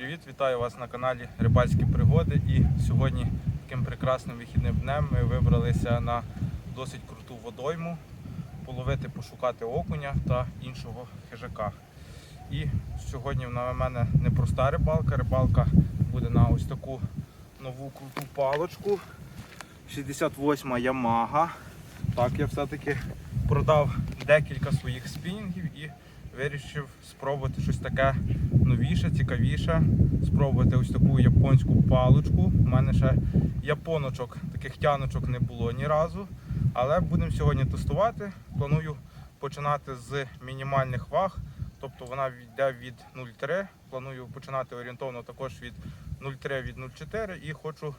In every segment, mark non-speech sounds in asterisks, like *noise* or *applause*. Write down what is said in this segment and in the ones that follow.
Привіт! Вітаю вас на каналі Рибальські пригоди. І сьогодні таким прекрасним вихідним днем ми вибралися на досить круту водойму половити, пошукати окуня та іншого хижака. І сьогодні на мене не проста рибалка. Рибалка буде на ось таку нову круту палочку. 68 Ямага. Так, я все-таки продав декілька своїх спінінгів і вирішив спробувати щось таке новіше, цікавіше. Спробувати ось таку японську паличку. У мене ще японочок, таких тяночок не було ні разу. Але будемо сьогодні тестувати. Планую починати з мінімальних ваг. Тобто вона йде від 0,3. Планую починати орієнтовно також від 0,3 від 0,4 і хочу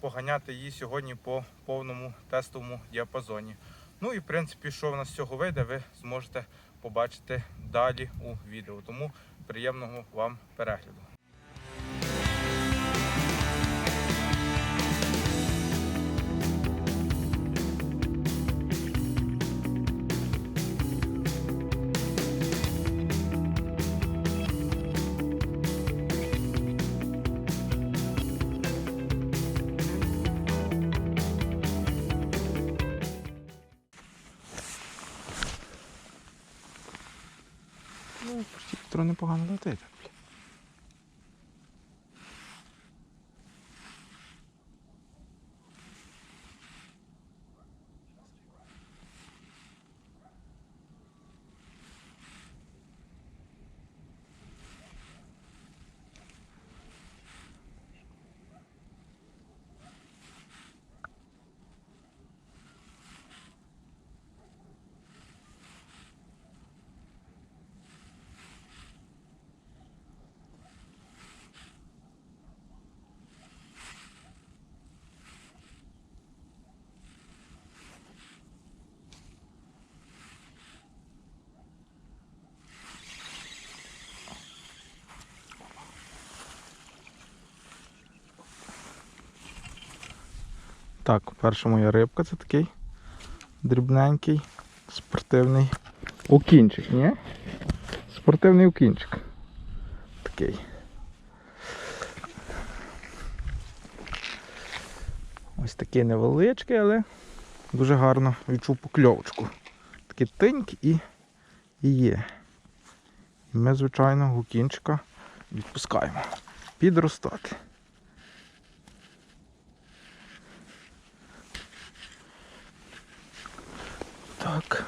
поганяти її сьогодні по повному тестовому діапазоні. Ну і в принципі, що в нас з цього вийде, ви зможете побачити далі у відео. Тому приємного вам перегляду. Непогано летить. Так, перша моя рибка це такий дрібненький, спортивний окінчик, ні? Спортивний окінчик. Такий. Ось такий невеличкий, але дуже гарно відчув покльовочку. Такий тиньк і, і є. І ми, звичайно, гукінчика відпускаємо. Підростати. Так.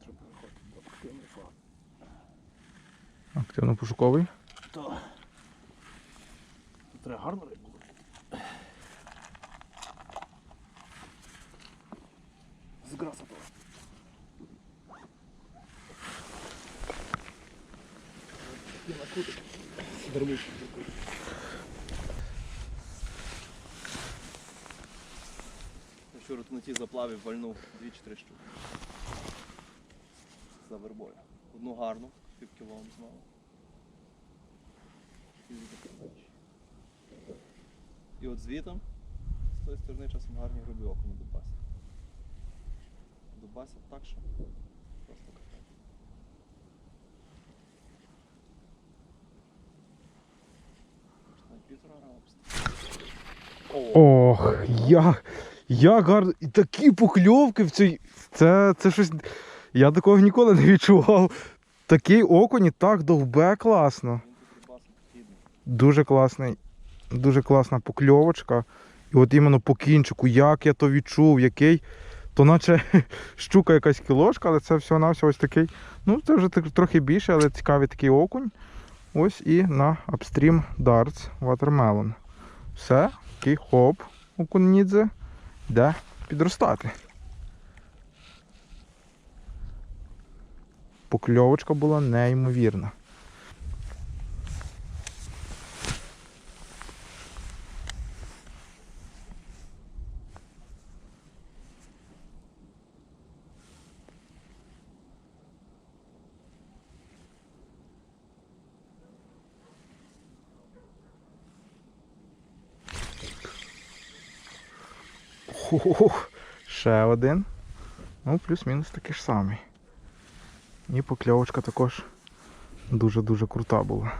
Треба виходити до активний флаг. Активно-пошуковий. То треба гарно рибу. Такий накутик. Дермичний Вчора на тій заплаві вальнув 2-3 штуки. За вербою. Одну гарну, пів кіло знову. І от звітом, з тої сторони часом гарні грубі окна дубасять. Дубасять так, що просто капець. Півтора О, Ох, як, як гарно. І такі покльовки в цій. Це, це щось. Я такого ніколи не відчував. Такий окунь і так довбе класно. Дуже класний, дуже класна покльовочка. І от іменно по кінчику, як я то відчув, який То наче *laughs* щука якась кілошка, але це всього на ось такий. Ну, це вже трохи більше, але цікавий такий окунь. Ось і на Upstream Darts Watermelon. Все, такий хоп, окуннідзе, йде підростати. Покльовочка була неймовірна. Ще один. Ну, плюс-мінус такий ж самий. І покльовочка також дуже-дуже крута була.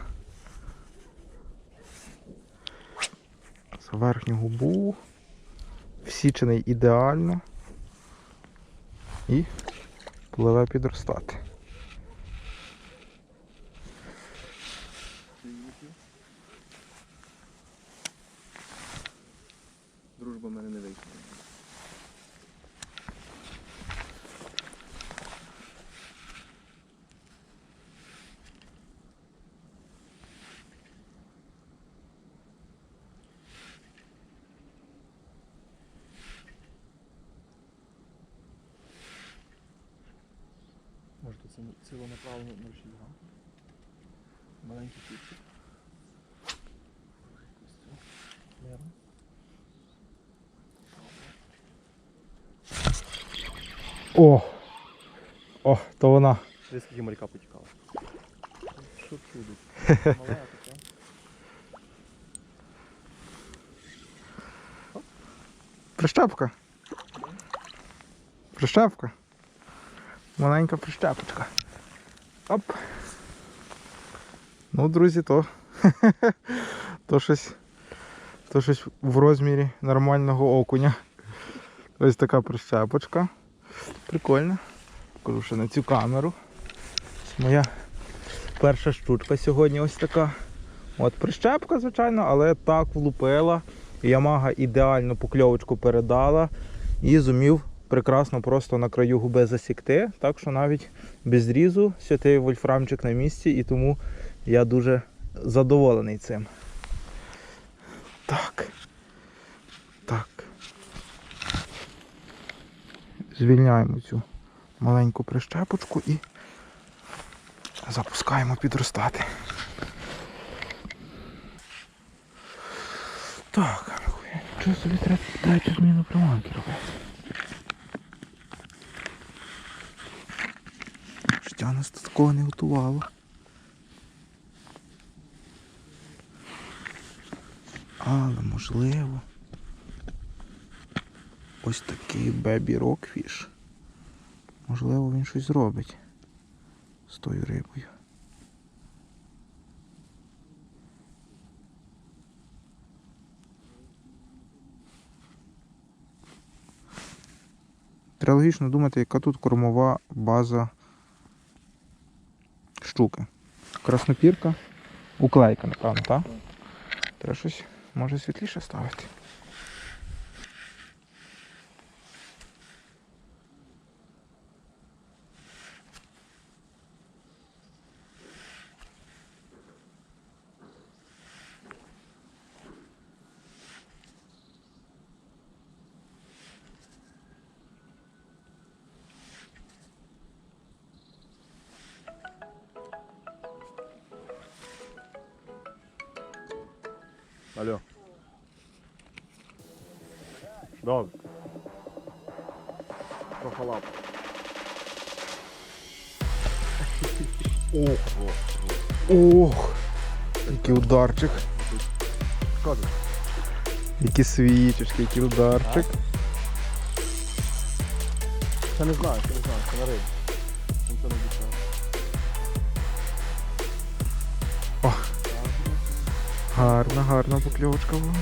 За верхню губу. Всічений ідеально. І пливе підростати. Дружба в мене не вийшла. Може тут це цілонаправлено 0,6 грам. Маленький кіпчик. Мирно. О! О, то вона. Десь скільки моряка потікало. Що чудить? Мале таке. Прищепка. Прищепка. Маленька прищепочка. Оп. Ну, друзі, то. *laughs* то щось. То щось в розмірі нормального окуня. Ось така прищепочка. Прикольно. Покажу ще на цю камеру. Моя перша штучка сьогодні ось така. От прищепка, звичайно, але так влупила. Ямага ідеально покльовочку передала і зумів прекрасно просто на краю губи засікти. Так що навіть без зрізу святий вольфрамчик на місці, і тому я дуже задоволений цим. Так. Так. Звільняємо цю маленьку прищепочку і запускаємо підростати. Так, що собі треба дайте зміну приманки робити. Життя нас тут такого не готувало. Але можливо. Ось такий бебі рокфіш. Можливо, він щось зробить з тою рибою. Треба логічно думати, яка тут кормова база щуки. Краснопірка, уклейка, напевно, так? Треба щось може світліше ставити. Алло. Добре. Трохи лап. Ох, ох, який ударчик, Шкода. які свічечки, який ударчик. Це не знаю, це не знаю, це на рибі. Нічого не. Гарна, гарна покльовочка була.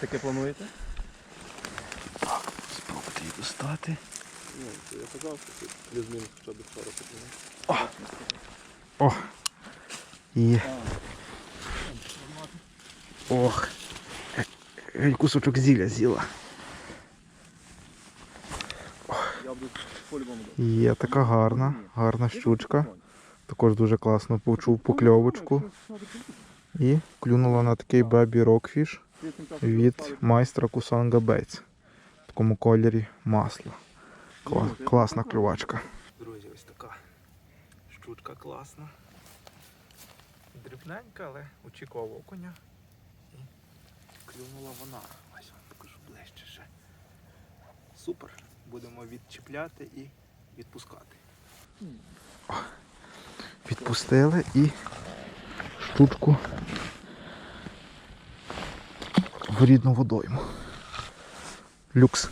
Таке плануєте? Спробуйте її достати. Ну, я казав, що тут плюс-мінус хоча б вчора потрібно. О! Є. Ох. Геть кусочок зілля з'їла. Є така гарна, гарна щучка. Також дуже класно почув покльовочку. І клюнула на такий бебі рокфіш від майстра Кусанга Бейтс. В такому кольорі масла. Кла- класна клювачка. Друзі, ось така щучка класна. Дрібненька, але очікував окуня. І клюнула вона. Ось вам покажу ближче ще. Супер. Будемо відчіпляти і відпускати. Відпустили і штучку рідну водойму. Люкс.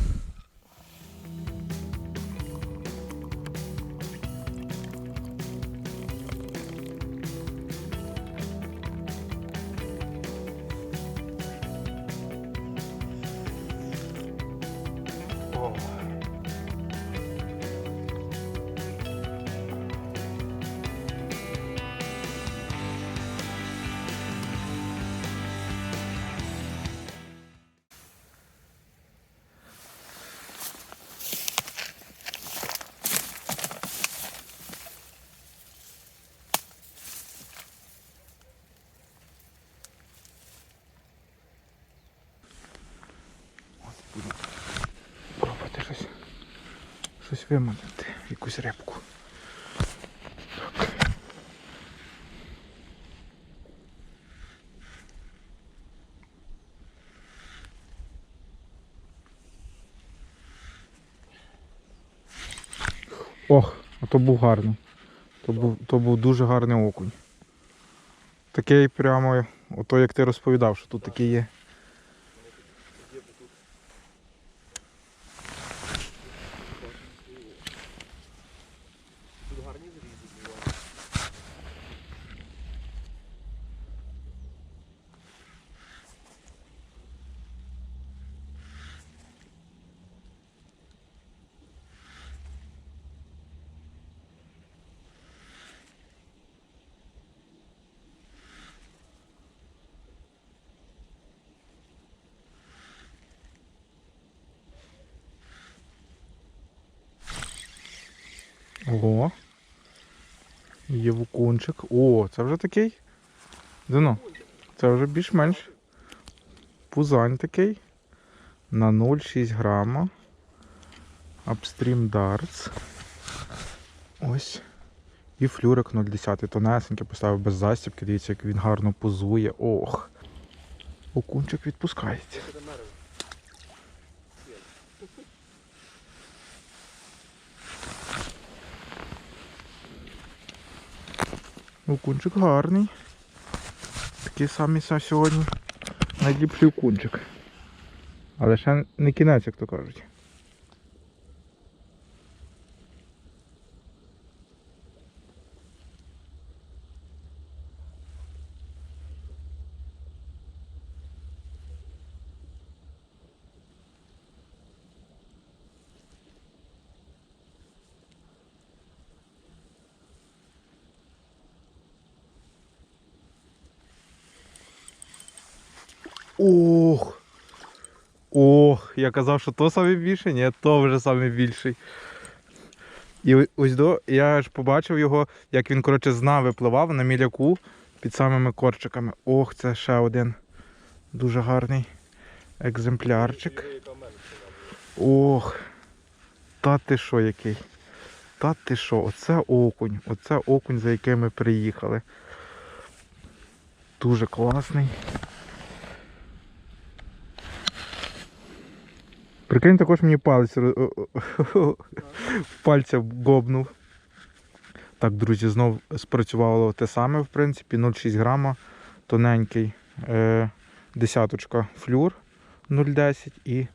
Виманити, якусь рибку. Так. Ох, а то був гарний. То був, то був дуже гарний окунь. Такий прямо, ото як ти розповідав, що тут такий є. Тут гарні зрізи бувають. Ого. Є вукунчик. О, це вже такий. Дино. Це вже більш-менш. Пузань такий. На 0,6 грама. Upstream Darts. Ось. І флюрик 0,10. Тонесенький поставив без застібки. Дивіться, як він гарно позує. Ох. Окунчик відпускається. Окунчик гарний. Такий самий са сьогодні. Найліпший окунчик. Але ще не кінець, як то кажуть. Ох! Ох, я казав, що то саме більше, ні, то вже саме більший. І ось до я ж побачив його, як він, коротше, з дна випливав на міляку під самими корчиками. Ох, це ще один дуже гарний екземплярчик. Ох. Та ти що який? Та ти що? Оце окунь. Оце окунь, за яким ми приїхали. Дуже класний. Прикинь, також мені палець пальця гобнув. Так, друзі, знов спрацювало те саме, в принципі, 0,6 грама, тоненький, е, десяточка флюр 0,10 і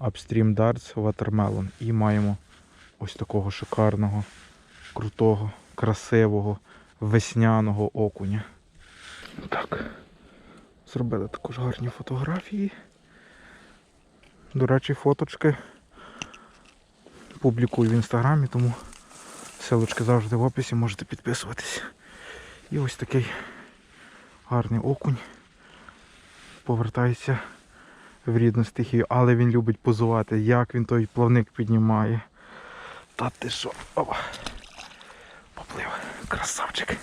Upstream Darts Watermelon. І маємо ось такого шикарного, крутого, красивого, весняного окуня. Так. Зробили також гарні фотографії. До речі, фоточки публікую в інстаграмі, тому ссылочки завжди в описі, можете підписуватись. І ось такий гарний окунь. повертається в рідну стихію, але він любить позувати, як він той плавник піднімає. Та ти що? Опа. Поплив. Красавчик.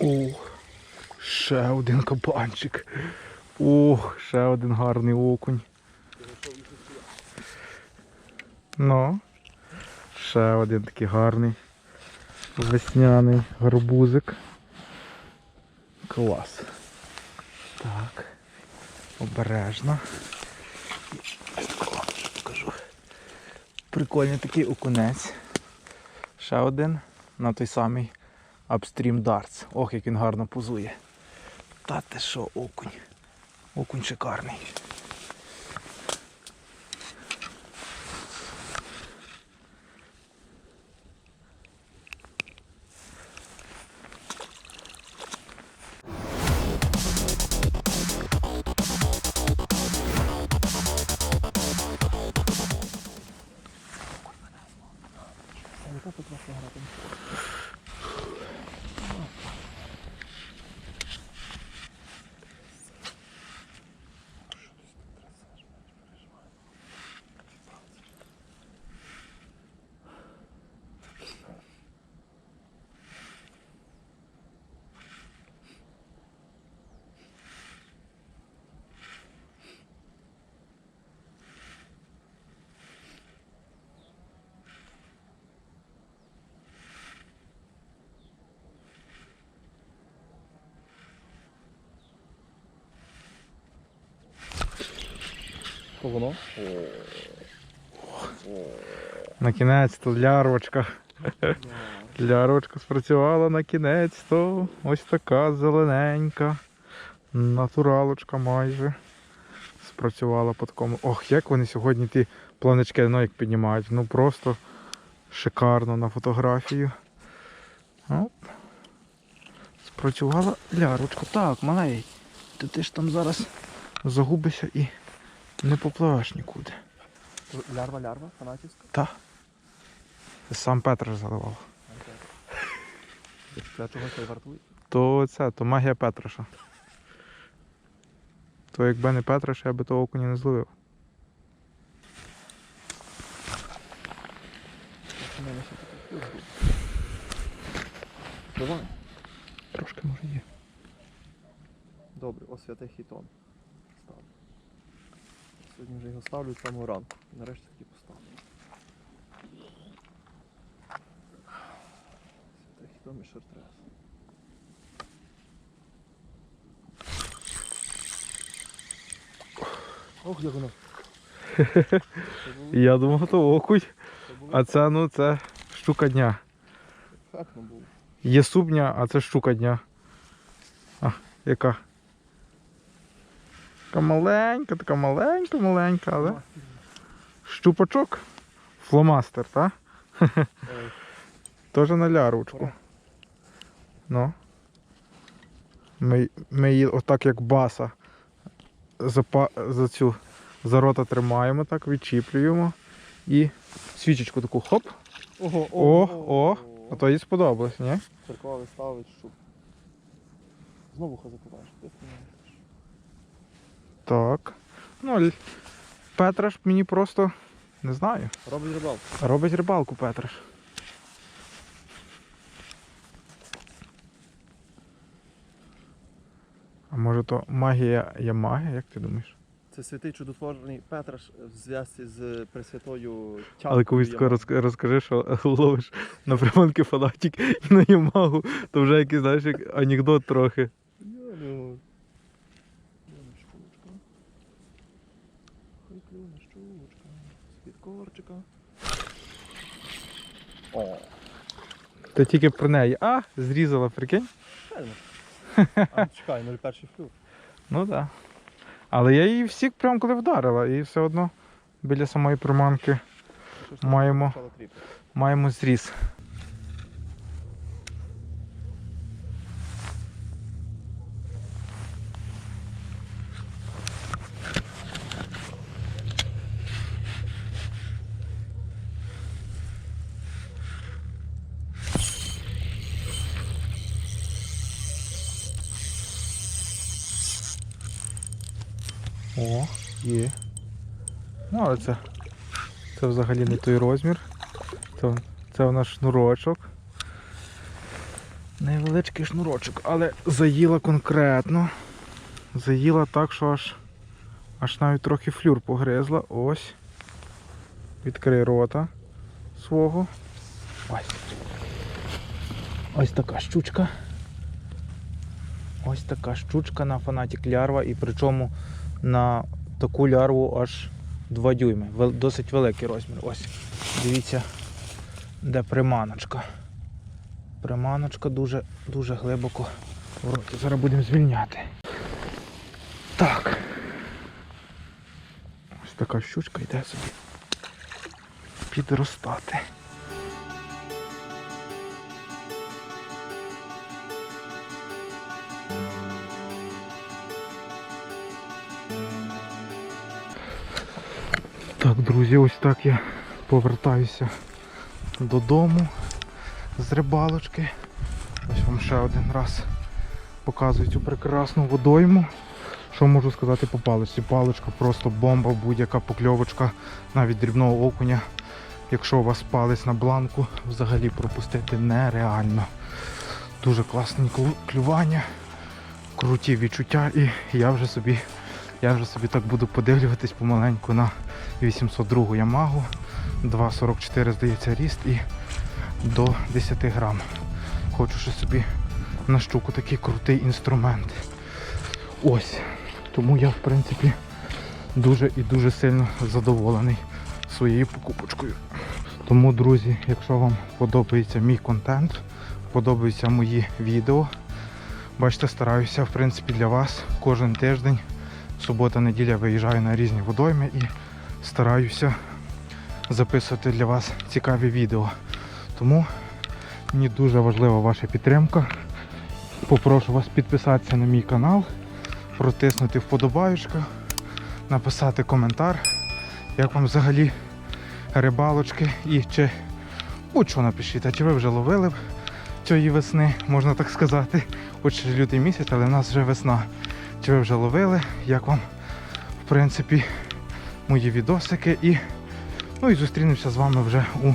Ох, ще кабанчик. Ох, ще один гарний окунь. Ну, ще один такий гарний весняний гарбузик. Клас. Так. Обережно. Покажу. Прикольний такий окунець. Ще один на той самий Upstream Darts. Ох, як він гарно позує. Та що, окунь. Окунь шикарний. Що воно? На кінець то лярвочка. Лярвочка спрацювала на кінець, то ось така зелененька. Натуралочка майже. Спрацювала по такому. Ох, як вони сьогодні ті планочки ну, як піднімають. Ну просто шикарно на фотографію. Оп. Спрацювала лярвочка. Так, малей. То ти ж там зараз загубишся і не попливеш нікуди. Лярва, лярва, фанатівська. Та. Сам Петр заливав. Для чого це вартує? То це, то магія Петраша. То якби не Петраш, я би того окуня не зловив. Давай. Трошки може є. Добре, ось святий хітон. Вже його ставлю з самого ранку. Нарешті таки поставлю. Святий хітон і шортрес. Ох, як воно. Я думав, то окунь. А це, ну, це щука дня. Є субня, а це щука дня. А, яка? Така маленька, така маленька, маленька, але. Щупачок. Фломастер, так? *laughs* Теж на лярвочку. Ну. Ми, ми її отак як баса за, за цю за рота тримаємо, так, відчіплюємо. І свічечку таку хоп. Ого, О, о, а то їй сподобалось, ні? Церква ставить шуб. Знову знаєш. Так. Ну, Петраш мені просто не знаю. Робить рибалку. Робить рибалку Петраш. А може то магія є магія, як ти думаєш? Це святий чудотворний Петраш в зв'язці з Пресвятою Тямкою. Але комусь тако розкажи, що *laughs* ловиш на приманки фанатик і на Ямагу, то вже якийсь, знаєш, як анекдот трохи. Я не можу. Клюне щучка. Хай клюне щучка. З-під корчика. О, Ти тільки про неї. А, зрізала, прикинь? А, чекай, може перший флюр. Ну так. Да. Але я її всік прям коли вдарила, і все одно біля самої приманки Маємо. маємо зріз. О, є. Ну, але це, це взагалі не той розмір. Це, це у нас шнурочок. Невеличкий шнурочок, але заїла конкретно. Заїла так, що аж, аж навіть трохи флюр погризла. Ось. Відкрий рота свого. Ось. Ось така щучка. Ось така щучка на фанатік лярва і причому на таку лярву аж 2 дюйми. Досить великий розмір. Ось. Дивіться, де приманочка. Приманочка дуже, дуже глибоко в роті. Зараз будемо звільняти. Так. Ось така щучка йде собі. Підростати. Так, друзі, ось так я повертаюся додому з рибалочки. Ось вам ще один раз показую цю прекрасну водойму. Що можу сказати по паличці? Паличка просто бомба, будь-яка покльовочка, навіть дрібного окуня. Якщо у вас палець на бланку, взагалі пропустити нереально. Дуже класні клювання, круті відчуття і я вже собі, я вже собі так буду подивлюватись помаленьку на 802 Ямагу. 2,44 здається ріст і до 10 грам. Хочу ще собі на штуку такий крутий інструмент. Ось. Тому я в принципі дуже і дуже сильно задоволений своєю покупочкою. Тому, друзі, якщо вам подобається мій контент, подобаються мої відео, бачите, стараюся в принципі для вас кожен тиждень, субота, неділя виїжджаю на різні водойми і стараюся записувати для вас цікаві відео. Тому мені дуже важлива ваша підтримка. Попрошу вас підписатися на мій канал, протиснути вподобаючку, написати коментар, як вам взагалі рибалочки і чи будь-що напишіть, а чи ви вже ловили цієї весни, можна так сказати. Хоч лютий місяць, але в нас вже весна. Чи ви вже ловили, як вам, в принципі, мої відосики і Ну і зустрінемося з вами вже у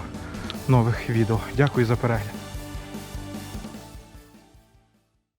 нових відео. Дякую за перегляд.